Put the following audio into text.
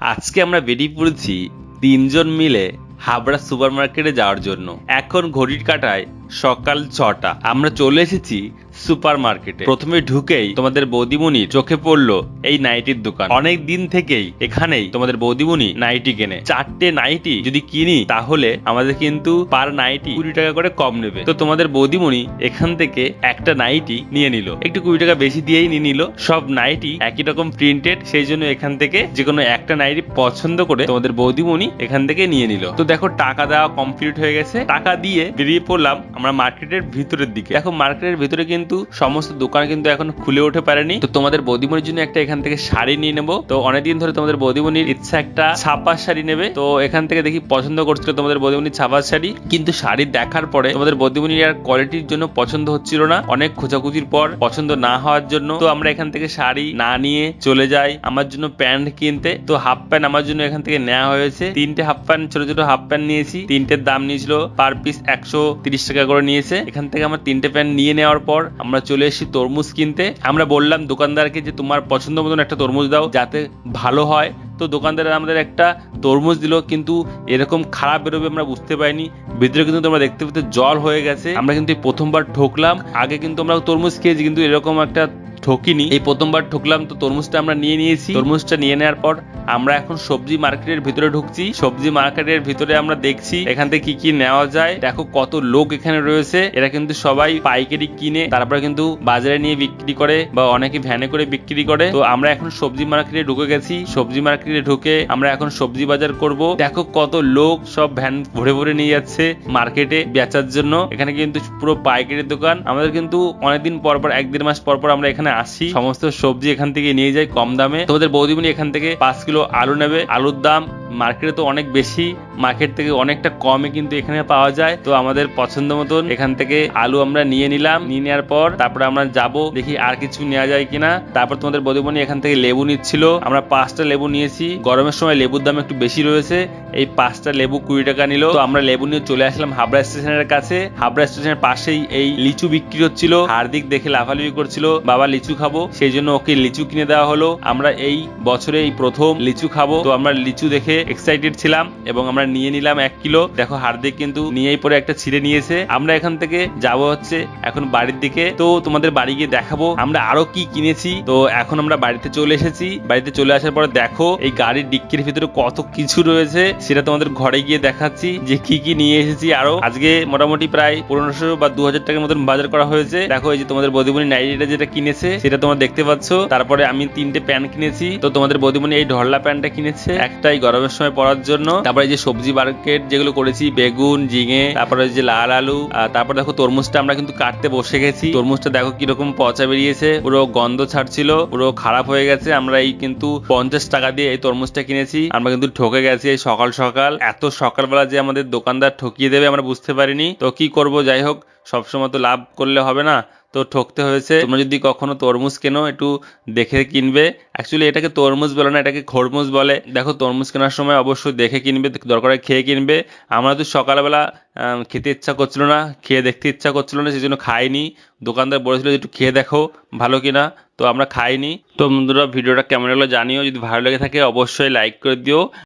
আজকে আমরা বেরিয়ে পড়েছি তিনজন মিলে হাবড়া সুপার মার্কেটে যাওয়ার জন্য। এখন ঘড়ির কাটায় সকাল ছটা। আমরা চলে এসেছি সুপার মার্কেটে প্রথমে ঢুকেই তোমাদের বৌদিমণি চোখে পড়ল এই নাইটির দোকান। অনেক দিন থেকেই এখানেই তোমাদের বৌদিমণি নাইটি কেনে। চারটে নাইটি যদি কিনি, তাহলে আমাদের কিন্তু পার নাইটি কুড়ি টাকা করে কম নেবে। তো তোমাদের বৌদিমণি এখান থেকে একটা নাইটি নিয়ে নিল। একটু কুড়ি টাকা বেশি দিয়েই নিয়ে নিল। সব নাইটি একই রকম প্রিন্টেড সেই জন্য এখান থেকে যে কোনো একটা নাইটি পছন্দ করে তোমাদের বৌদিমণি এখান থেকে নিয়ে নিল। তো দেখো, টাকা দেওয়া কমপ্লিট হয়ে গেছে। টাকা দিয়ে বেরিয়ে পড়লাম আমরা মার্কেটের ভিতরের দিকে। দেখো মার্কেটের ভিতরে কিন্তু সমস্ত দোকান কিন্তু এখন খুলে উঠে পারেনি। তো তোমাদের বৌদিমণির জন্য একটা এখান থেকে শাড়ি নিয়ে নেব। তো অনেকদিন ধরে তোমাদের বৌদিমণির ইচ্ছা একটা ছাপা শাড়ি নেবে। তো এখান থেকে দেখি পছন্দ করছিল তোমাদের বৌদিমণির ছাপা শাড়ি। কিন্তু শাড়ি দেখার পরে তোমাদের বৌদিমণির আর কোয়ালিটির জন্য পছন্দ হচ্ছিল না। অনেক খোঁজাখুঁজির পর পছন্দ না হওয়ার জন্য তো আমরা এখান থেকে শাড়ি না নিয়ে চলে যাই আমার জন্য প্যান্ট কিনতে। তো হাফ প্যান্ট আমার জন্য এখান থেকে নেওয়া হয়েছে। তিনটে হাফ প্যান্ট ছোট ছোট হাফ প্যান্ট নিয়েছি। তিনটের দাম নিয়েছিল পার পিস একশো তিরিশ টাকা করে নিয়েছে। এখান থেকে আমার তিনটে প্যান্ট নিয়ে নেওয়ার পর আমরা চলে এসেছি তরমুজ কিনতে। আমরা বললাম দোকানদারকে যে, তোমার পছন্দ মতন একটা তরমুজ দাও যাতে ভালো হয়। তো দোকানদার আমাদের একটা তরমুজ দিল, কিন্তু এরকম খারাপ বেরোবে আমরা বুঝতে পারিনি। ভিতরে কিন্তু তোমরা দেখতে পেতে জল হয়ে গেছে। আমরা কিন্তু প্রথমবার ঠকলাম আগে কিন্তু আমরা তরমুজ খেয়েছি, কিন্তু এরকম একটা ঠকিনি। এই প্রথমবার ঠকলাম তো তরমুজটা আমরা নিয়ে নিয়েছি। তরমুজটা নিয়ে নেওয়ার পর আমরা এখন সবজি মার্কেটের ভিতরে ঢুকছি। সবজি মার্কেটের ভিতরে আমরা দেখছি এখান থেকে কি কি নেওয়া যায়। দেখো কত লোক এখানে রয়েছে। এরা কিন্তু সবাই পাইকারি কিনে তারপরে কিন্তু বাজারে নিয়ে বিক্রি করে বা অনেকে ভ্যানে করে বিক্রি করে। তো আমরা এখন সবজি মার্কেটে ঢুকে গেছি। সবজি মার্কেটে ঢুকে আমরা এখন সবজি বাজার করব। দেখো কত লোক সব ভ্যান ভরে ভরে নিয়ে যাচ্ছে মার্কেটে বেচার জন্য। এখানে কিন্তু পুরো পাইকারি দোকান। আমাদের কিন্তু অনেকদিন পর পর এক দেড় মাস পর পর আমরা এখানে আসি। সমস্ত সবজি এখান থেকে নিয়ে যাই কম দামে। তোমাদের বৌদিমণি এখান থেকে পাঁচ কিলো আলু নেবে। আলুর দাম মার্কেটে তো অনেক বেশি মার্কেট থেকে অনেকটা কমে কিন্তু এখানে পাওয়া যায়। তো আমাদের পছন্দ মতন এখান থেকে আলু আমরা নিয়ে নিলাম। নিয়ে নেওয়ার পর তারপরে আমরা যাব, দেখি আর কিছু নেওয়া যায় কিনা। তারপর তোমাদের বৌদিমণি এখান থেকে লেবু নিচ্ছিল। আমরা পাঁচটা লেবু নিয়েছি। গরমের সময় লেবুর দাম একটু বেশি রয়েছে। এই পাঁচটা লেবু কুড়ি টাকা নিল। তো আমরা লেবু নিয়ে চলে আসলাম হাবড়া স্টেশনের কাছে। হাবড়া স্টেশনের পাশেই এই লিচু বিক্রি হচ্ছিল। হার্দিক দেখে লাফালাফি করছিল, বাবা, লিচু খাব? সেই জন্য ওকে লিচু কিনে দেওয়া হলো। আমরা এই বছরে এই প্রথম লিচু খাব। তো আমরা লিচু দেখে এক্সাইটেড ছিলাম এবং আমরা নিয়ে নিলাম এক কিলো। দেখো, হার্দিক কিন্তু নিয়েই পরে একটা ছিঁড়ে নিয়েছে। আমরা এখান থেকে যাব হচ্ছে এখন বাড়ির দিকে। তো তোমাদের বাড়ি গিয়ে দেখাবো আমরা আরও কি কিনেছি। তো এখন আমরা বাড়িতে চলে এসেছি। বাড়িতে চলে আসার পর দেখো, এই গাড়ির ডিক্কির ভিতরে কত কিছু রয়েছে। সেটা তোমাদের ঘরে গিয়ে দেখাচ্ছি যে কি কি নিয়ে এসেছি আরও। আজকে মোটামুটি প্রায় পনেরোশো বা দু হাজার টাকার মতন বাজার করা হয়েছে। দেখো, এই যে তোমাদের বৌদিমণি নাইটিটা যেটা কিনেছে, সেটা তোমরা দেখতে পাচ্ছ। তারপরে আমি তিনটে প্যান্ট কিনেছি। তো তোমাদের বৌদিমণি এই ঢল্লা প্যান্টটা কিনেছে। একটাই গরমের সময় পরার জন্য। তারপরে যে সবজি মার্কেট যেগুলো করেছি, বেগুন, ঝিঙে, তারপরে যে লাল আলু তারপর দেখো তরমুজটা আমরা কিন্তু কাটতে বসে গেছি। তরমুজটা দেখো কীরকম পচা বেরিয়েছে, পুরো গন্ধ ছাড়ছিল, পুরো খারাপ হয়ে গেছে। আমরা এই কিন্তু পঞ্চাশ টাকা দিয়ে এই তরমুজটা কিনেছি। আমরা কিন্তু ঠকে গেছি এই সকাল সকাল। এত সকালবেলা যে আমাদের দোকানদার ঠকিয়ে দেবে আমরা বুঝতে পারিনি। তো কি করব? যাই হোক, সবসময় তো লাভ করলে হবে না। তো ঠকতে হয়েছে। তোমরা যদি কখনো তরমুজ কেনো, একটু দেখে কিনবে। অ্যাকচুয়ালি এটাকে তরমুজ বলে না, এটাকে খরমুজ বলে। দেখো, তরমুজ কেনার সময় অবশ্যই দেখে কিনবে, দরকার খেয়ে কিনবে। আমরা তো সকালবেলা খেতে ইচ্ছা করছিল না, খেয়ে দেখতে ইচ্ছা করছিল না সেই জন্য খাইনি। দোকানদার বলেছিল যে, একটু খেয়ে দেখো, ভালো কিনা? তো আমরা খাইনি। তো বন্ধুরা, ভিডিওটা কেমন লাগল জানিও। যদি ভালো লেগে থাকে, অবশ্যই লাইক করে দিও।